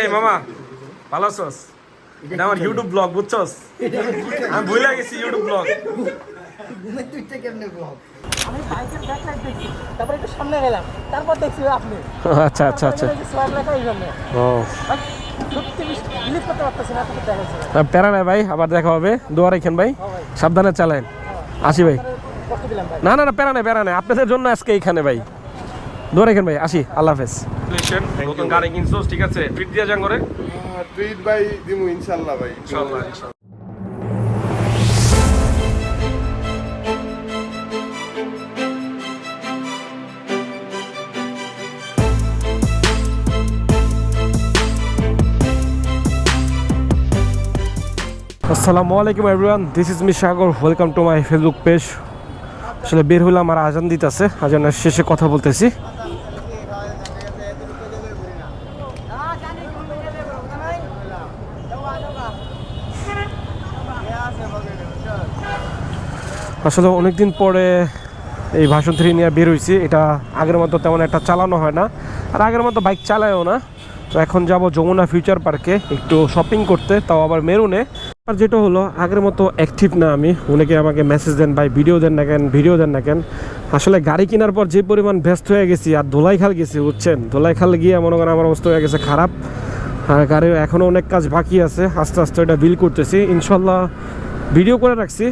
এই মামা ভালো আছোস? এটা আমার ইউটিউব ব্লগ বুঝছস? আমি ভুলে গেছি ইউটিউব ব্লগ ঘুমের তুইটা কেমনে ব্লগ আমি বাইকের ব্যাক লাইট দেখছি তারপর একটু সামনে গেলাম। তারপর দেখছি আপনি। আচ্ছা আচ্ছা আচ্ছা। সোয়াব লেখা এই জন্য। ও। প্যারা নাই ভাই আবার দেখা হবে। দোয়া রাখেন ভাই। সাবধানে চালান আসি ভাই। ভাই। না না না প্যারা নাই প্যারা নাই। আপনাদের জন্য আজকে এইখানে ভাই। দোয়া রাখেন ভাই আসি আল্লাহ হাফেজ। নতুন গাড়ি কিনছোস ঠিক আছে? ট্রিট দিয়ে যান করে টুইট ভাই দিমু ইনশাল্লাহ ভাই। ইনশাআল্লাহ ইনশাআল্লাহ আসসালামু আলাইকুম everyone this is me Sagar welcome to my Facebook page আসলে বের হলাম আর আজান দিতেছে। আজানের শেষে কথা বলতেছি। আসলে অনেকদিন পরে এই ভাষণ থ্রি নিয়ে বের হয়েছি এটা আগের মতো তেমন একটা চালানো হয় না। আর আগের মতো বাইক চালায়ও না। তো এখন যাব যমুনা ফিউচার পার্কে একটু শপিং করতে, তাও আবার মেরুনে। আর যেটা হলো, আগের মতো অ্যাক্টিভ না আমি। অনেকে আমাকে মেসেজ দেন, ভাই ভিডিও দেন না কেন? ভিডিও দেন না কেন? আসলে গাড়ি কেনার পর যে পরিমাণ ব্যস্ত হয়ে গেছি, আর ধোলাইখাল গেছি, বুঝছেন? ধোলাইখাল গিয়ে মনে করেন আমার অবস্থা হয়ে গেছে খারাপ। আর গাড়ির এখনও অনেক কাজ বাকি আছে। আস্তে আস্তে এটা বিল করতেছি। ইনশাল্লাহ ভিডিও করে রাখছি।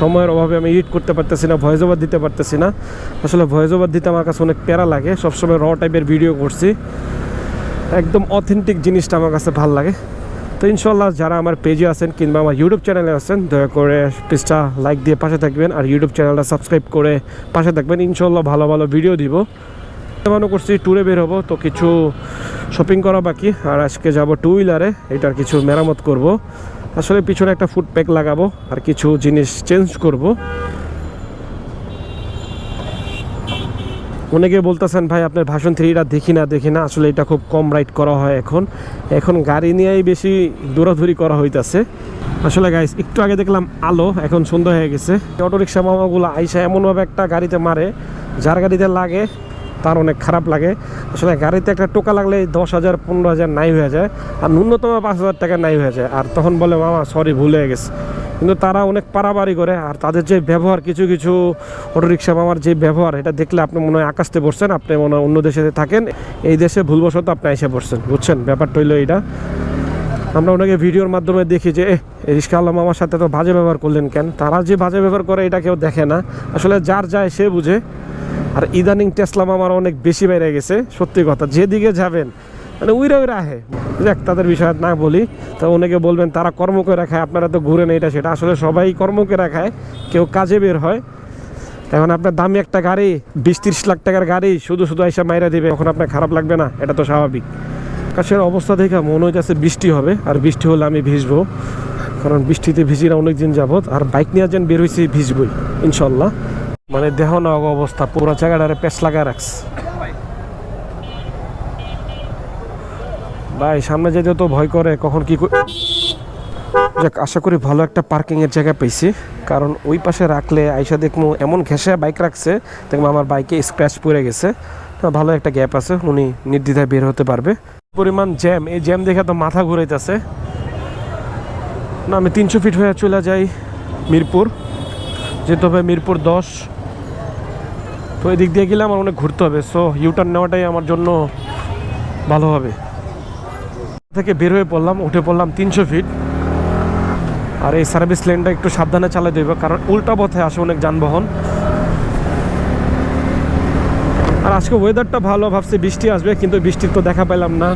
সময়ের অভাবে আমি এডিট করতে পারতেছি না ভয়েস ওভার দিতে পারতেছি না। আসলে ভয়েস ওভার দিতে আমার কাছে অনেক প্যারা লাগে, সবসময় র টাইপের ভিডিও করছি। একদম অথেন্টিক জিনিসটা আমার কাছে ভালো লাগে। তো ইনশাল্লাহ যারা আমার পেজে আছেন কিংবা আমার ইউটিউব চ্যানেলে আছেন, দয়া করে পেজটা লাইক দিয়ে পাশে থাকবেন আর ইউটিউব চ্যানেলটা সাবস্ক্রাইব করে পাশে থাকবেন। ইনশাল্লাহ ভালো ভালো ভিডিও দিব। মনে করছি ট্যুরে বের হব, তো কিছু শপিং করা বাকি। আর আজকে যাব টু হুইলারে এটার কিছু মেরামত করব। আসলে পিছনে একটা ফুড প্যাক লাগাবো আর কিছু জিনিস চেঞ্জ করব। অনেকে বলতেছেন, ভাই, আপনার ভাষণ থ্রিটা দেখি না দেখি না। আসলে এটা খুব কম রাইড করা হয় এখন। এখন গাড়ি নিয়েই বেশি দৌড়াদৌড়ি করা হইতাছে। আসলে গাইস একটু আগে দেখলাম আলো, এখন সন্ধ্যা হয়ে গেছে। অটোরিক্সা মামাগুলো আইসা এমনভাবে একটা গাড়িতে মারে, যার গাড়িতে লাগে তার অনেক খারাপ লাগে। আসলে গাড়িতে একটা টোকা লাগলে দশ হাজার, পনেরো হাজার নাই হয়ে যায় আর ন্যূনতম পাঁচ হাজার টাকা নাই হয়ে যায়। আর তখন বলে, মামা সরি ভুলে গেছে। কিন্তু তারা অনেক পারাবাড়ি করে আর তাদের যে ব্যবহার, কিছু কিছু অটোরিক্সা মামার যে ব্যবহার, এটা দেখলে আপনি মনে হয় আকাশতে পড়ছেন, আপনি মনে হয় অন্য দেশে থাকেন। এই দেশে ভুলবশত আপনি এসে পড়ছেন, বুঝছেন? ব্যাপারটা হইল এইটা। আমরা ওনাকে ভিডিওর মাধ্যমে দেখি যে রিস্কা আলম আমার সাথে তো বাজে ব্যবহার করলেন কেন? তারা যে বাজে ব্যবহার করে, এটা কেউ দেখে না। আসলে যার যায় সে বুঝে। আর ইদানিং টেসলাম আমার অনেক বেশি বেড়ে গেছে, সত্যি কথা। যেদিকে যাবেন মানে উইরা উইরা আহে। দেখ তাদের বিষয়ে না বলি, তো অনেকে বলবেন, তারা কর্ম করে রাখায় আপনারা তো ঘুরে নেই, এটা সেটা। আসলে সবাই কর্ম করে রাখায় কেউ কাজে বের হয়। এখন আপনার দামি একটা গাড়ি, বিশ তিরিশ লাখ টাকার গাড়ি, শুধু শুধু এসে মাইরা দিবে, এখন আপনার খারাপ লাগবে না, এটা তো স্বাভাবিক। আকাশের অবস্থা দেখে মনে হইতেছে বৃষ্টি হবে, আর বৃষ্টি হলে আমি ভিজবো। কারণ বৃষ্টিতে ভিজি না অনেক দিন যাবত আর বাইক নিয়ে যেন বের হয়েছি ভিজবই, ইনশাল্লাহ। মানে দেহ না অবস্থা, পুরো জায়গাটারে পেস লাগা রাখছে। ভাই, সামনে যেতে তো ভয় করে, কখন কি যাক, আশা করি ভালো একটা পার্কিং এর জায়গা পেয়েছি। কারণ ওই পাশে রাখলে আইসা দেখব এমন ঘেসে বাইক রাখছে দেখব আমার বাইকে স্ক্র্যাচ পড়ে গেছে। ভালো একটা গ্যাপ আছে, উনি নির্দ্বিধায় বের হতে পারবে। পরিমাণ জ্যাম এই জ্যাম দেখে তো মাথা ঘুরাইতেছে। না, আমি তিনশো ফিট হয়ে চলে যাই মিরপুর। যেতে হবে মিরপুর দশ তো এদিক দিয়ে গেলে আমার অনেক ঘুরতে হবে। সো ইউটার্ন নেওয়াটাই আমার জন্য ভালো হবে। থেকে বের হয়ে পড়লাম, উঠে পড়লাম তিনশো ফিট আর এই সার্ভিস লেনটা একটু সাবধানে চালাই দেবে কারণ উল্টা পথে আসে অনেক যানবাহন। আর আজকে ওয়েদারটা ভালো, ভাবছি বৃষ্টি আসবে, কিন্তু বৃষ্টির তো দেখা পেলাম না।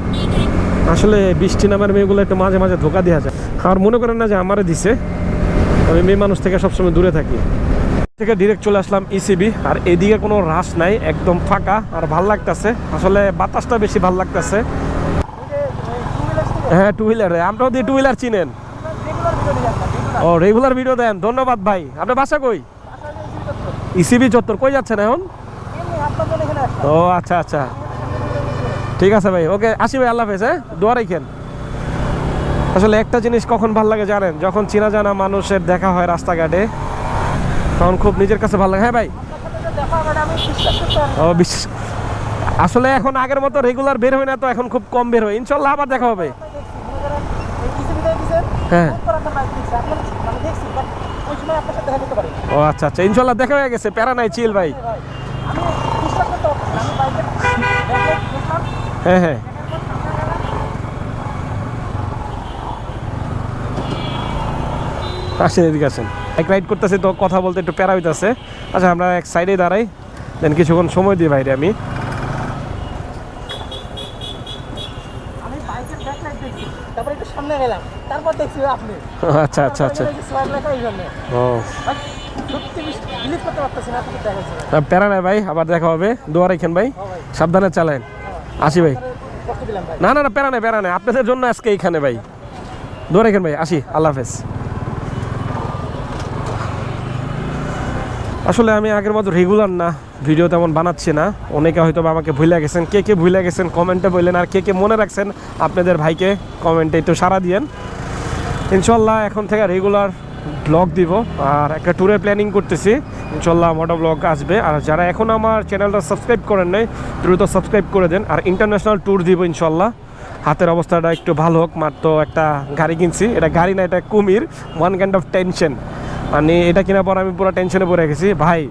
আসলে বৃষ্টি নামের মেয়েগুলো একটু মাঝে মাঝে ধোকা দেওয়া যায়। আর মনে করেন না যে আমারে দিছে, আমি মেয়ে মানুষ থেকে সবসময় দূরে থাকি। থেকে ডিরেক্ট চলে আসলাম ইসিবি আর এদিকে কোনো রাশ নাই, একদম ফাঁকা, আর ভালো লাগতেছে। আসলে বাতাসটা বেশি ভালো লাগতেছে। হ্যাঁ টু হুইলার আমরাও দিয়ে টু হুইলার চিনেন। ও রেগুলার ভিডিও দেন। ধন্যবাদ ভাই। আপনার বাসা কই? ইসিবি চত্বর। কই যাচ্ছেন এখন? ও আচ্ছা আচ্ছা। ঠিক আছে ভাই। ওকে, আসি ভাই, আল্লাহ হাফেজ হ্যাঁ? দোয়া রাখেন। আসলে একটা জিনিস কখন ভালো লাগে জানেন? যখন চেনা জানা মানুষের দেখা হয় রাস্তাঘাটে তখন খুব নিজের কাছে ভালো লাগে। হ্যাঁ ভাই? বিশ্বাস। ও বিশেষ আসলে এখন আগের মতো রেগুলার বের হয় না তো, এখন খুব কম বের হয়। ইনশাল্লাহ আবার দেখা হবে। হ্যাঁ। ও আচ্ছা আচ্ছা ইনশাল্লাহ দেখা হয়ে গেছে। প্যারা নাই চিল ভাই। বিশ্বাস হ্যাঁ হ্যাঁ। আসেন, এদিকে আসেন। এক রাইড করতেছে তো কথা বলতে একটু প্যারা হইতেছে। আচ্ছা আমরা এক সাইডে দাঁড়াই দেন কিছুক্ষণ সময় দিই বাইরে আমি। আচ্ছা আচ্ছা আচ্ছা। প্যারা নাই ভাই আবার দেখা হবে। দোয়া রাখেন ভাই সাবধানে চালান আসি ভাই। কষ্ট দিলাম ভাই। না না না প্যারা নাই প্যারা নাই। আপনাদের জন্য আজকে এইখানে ভাই। দোয়া রাখেন ভাই আসি আল্লাহ হাফেজ। আসলে আমি আগের মতো রেগুলার না ভিডিও তেমন বানাচ্ছি না। অনেকে হয়তো আমাকে ভুলে গেছেন। কে কে ভুলে গেছেন কমেন্টে বললেন, আর কে কে মনে রাখছেন আপনাদের ভাইকে কমেন্টে একটু সাড়া দিয়েন। ইনশাল্লাহ এখন থেকে রেগুলার ব্লগ দিব, আর একটা ট্যুরের প্ল্যানিং করতেছি। ইনশাল্লাহ মোটা ব্লগ আসবে। আর যারা এখন আমার চ্যানেলটা সাবস্ক্রাইব করেন নাই, দ্রুত সাবস্ক্রাইব করে দেন। আর ইন্টারন্যাশনাল ট্যুর দিব ইনশাল্লাহ। হাতের অবস্থাটা একটু ভালো হোক, মাত্র একটা গাড়ি কিনছি। এটা গাড়ি না, এটা কুমির। ওয়ান কাইন্ড অফ টেনশন মানে এটা কেনার পর আমি পুরো টেনশনে পড়ে গেছি। ভাই,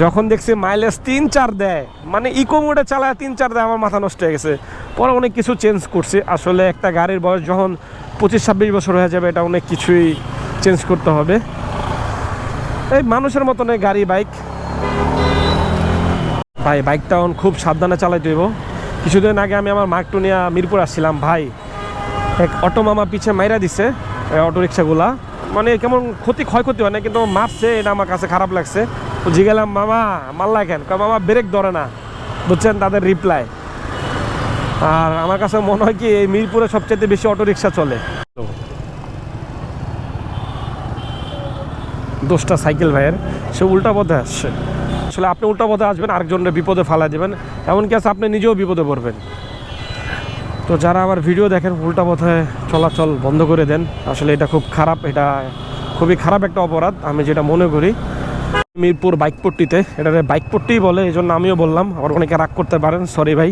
যখন দেখছি মাইলেজ তিন চার দেয় মানে ইকো মোডে চালায় তিন চার দেয়, আমার মাথা নষ্ট হয়ে গেছে। পরে অনেক কিছু চেঞ্জ করছি। আসলে একটা গাড়ির বয়স যখন পঁচিশ ছাব্বিশ বছর হয়ে যাবে, এটা অনেক কিছুই চেঞ্জ করতে হবে। এই মানুষের মতন গাড়ি বাইক ভাই বাইকটা এখন খুব সাবধানে চালাইতে হইব। কিছুদিন আগে আমি আমার মার্কটু নিয়ে মিরপুর আসছিলাম। ভাই, এক অটো মামা পিছে মাইরা দিছে, এই অটো রিক্সাগুলা মানে কেমন ক্ষতি ক্ষয়ক্ষতি হয় না, কিন্তু মারছে, এটা আমার কাছে খারাপ লাগছে। তো জিগেলাম মামা মাল্লা কেন? মামা ব্রেক ধরে না। বুঝছেন, তাদের রিপ্লাই আর আমার কাছে মনে হয় কি, এই মিরপুরে সবচেয়ে বেশি অটো রিক্সা চলে। দোষটা সাইকেল ভাইয়ের। সে উল্টা পথে আসছে। আসলে আপনি উল্টা পথে আসবেন, আরেকজনের বিপদে ফালা দেবেন। এমনকি আছে, আপনি নিজেও বিপদে পড়বেন। তো যারা আবার ভিডিও দেখেন, উল্টা পথে চলাচল বন্ধ করে দেন, আসলে এটা খুব খারাপ, এটা খুবই খারাপ একটা অপরাধ, আমি যেটা মনে করি। মিরপুর বাইকপট্টিতে, এটারে বাইকপট্টিই বলে এই জন্য আমিও বললাম, আবার অনেকে রাগ করতে পারেন সরি ভাই।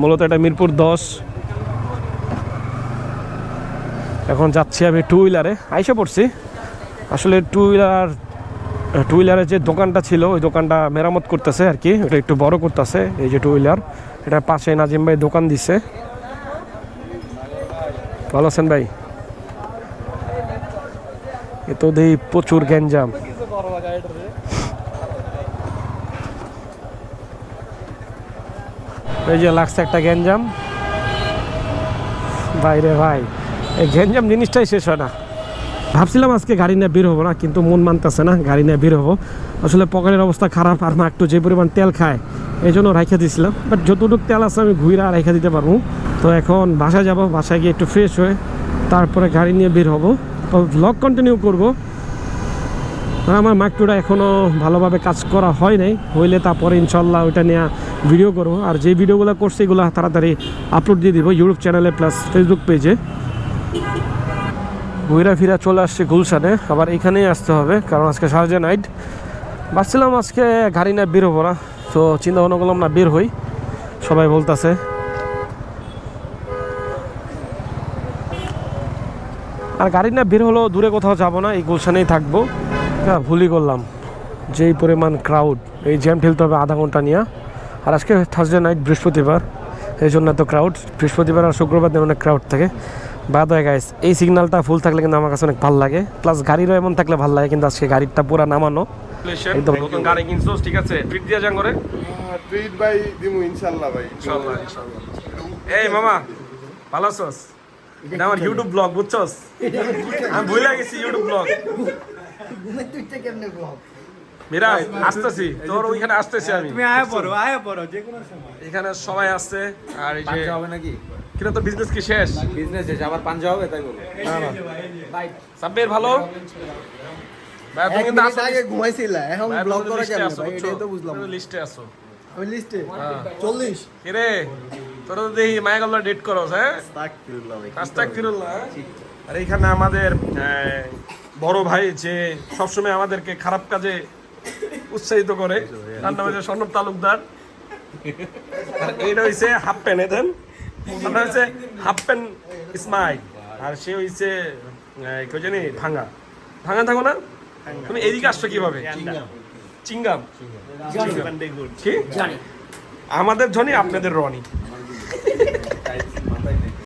মূলত এটা মিরপুর দশ। এখন যাচ্ছি আমি টু হুইলারে আইসে পড়ছি। আসলে টু হুইলার টু হুইলারের যে দোকানটা ছিল, ওই দোকানটা মেরামত করতেছে আর কি। ওটা একটু বড় করতেছে, এই যে টু হুইলার এটা পাশে নাজিম ভাই দোকান দিছে। ভালো আছেন ভাই? এ তো দেখি প্রচুর গ্যাঞ্জাম। এই যে লাগছে একটা গ্যাঞ্জাম। বাইরে ভাই, এই গ্যাঞ্জাম জিনিসটাই শেষ হয় না। ভাবছিলাম আজকে গাড়ি নিয়ে বের হব না, কিন্তু মন মানতেছে না, গাড়ি নিয়ে বের হব। আসলে পকেটের অবস্থা খারাপ আর মা একটু যে পরিমাণ তেল খায়, এই জন্য রাইখা দিয়েছিলাম বাট যতটুকু তেল আছে আমি ঘুরে আর রাইখা দিতে পারব। তো এখন বাসায় যাব, বাসায় গিয়ে একটু ফ্রেশ হয়ে তারপরে গাড়ি নিয়ে বের হব। তো ব্লগ কন্টিনিউ করব। আমার মাইক্রোটা এখনও ভালোভাবে কাজ করা হয় নাই। হইলে তারপরে ইনশাল্লাহ ওইটা নিয়ে ভিডিও করব। আর যে ভিডিওগুলো করছে এগুলো তাড়াতাড়ি আপলোড দিয়ে দিব ইউটিউব চ্যানেলে প্লাস ফেসবুক পেজে ঘুরা ফিরা চলে আসছে গুলশানে। আবার এখানেই আসতে হবে, কারণ আজকে সারাজে নাইট। ভাবছিলাম আজকে গাড়ি না বের হব না, তো চিন্তা ভাবনা করলাম না, বের হই, সবাই বলতেছে। আর গাড়ি না বের হলেও দূরে কোথাও যাব না, এই গুলশানেই থাকব। হ্যাঁ ভুলই করলাম, যেই পরিমাণ ক্রাউড এই জ্যাম ঠেলতে হবে আধা ঘণ্টা নিয়ে। আর আজকে থার্সডে নাইট বৃহস্পতিবার, এই জন্য এত ক্রাউড বৃহস্পতিবার আর শুক্রবার দিন অনেক ক্রাউড থাকে। বাদ হয় গাইস এই সিগন্যালটা ফুল থাকলে কিন্তু আমার কাছে অনেক ভালো লাগে। প্লাস গাড়িরও এমন থাকলে ভালো লাগে কিন্তু আজকে গাড়িটা পুরো নামানো। একদম নতুন গাড়ি কিনছো ঠিক আছে? ট্রিট দিয়ে যান করে ট্রিট ভাই দিমু ইনশাল্লাহ ভাই। এই মামা ভালো আছোস? এটা আমার ইউটিউব ব্লগ বুঝছস? আমি ভুলে গেছি ইউটিউব ব্লগ ঘুমের তুইটা কেমনে ব্লগ মিরাজ আসতেছি। তোর ওইখানে আসতেছি আমি। তুমি আয়া পড়ো আয়া পড়ো যে কোনো সময়। এখানে সবাই আসছে আর এই যে হবে নাকি? কিনা তো বিজনেস কি শেষ? বিজনেস শেষ আবার পাঞ্জা হবে তাই বলো সাব্বির ভালো? ভাই তুমি কিন্তু আসো আগে ঘুমাইছিলা এখন ব্লগ করা কেমনে? ভাই এটাই তো বুঝলাম। তুমি লিস্টে আসো। আমি লিস্টে হ্যাঁ। চল্লিশ? কিরে তোরা তো দেখি মায়াগল্লা ডেট করস হ্যাঁ? ফিরুল্লাহ আর এইখানে আমাদের বড় ভাই যে সবসময় আমাদেরকে খারাপ কাজে উৎসাহিত করে। তার নাম হচ্ছে স্বর্ণব তালুকদার। আর এইটা হইছে হাফ প্যান্ট এদেন আপনার হচ্ছে হাফ প্যান্ট স্মাইল আর সে হইছে কেউ জানি? ভাঙা ভাঙা থাকো না? তুমি এদিকে আসছো কীভাবে? চিঙ্গাম কি? আমাদের জনি আপনাদের রনি।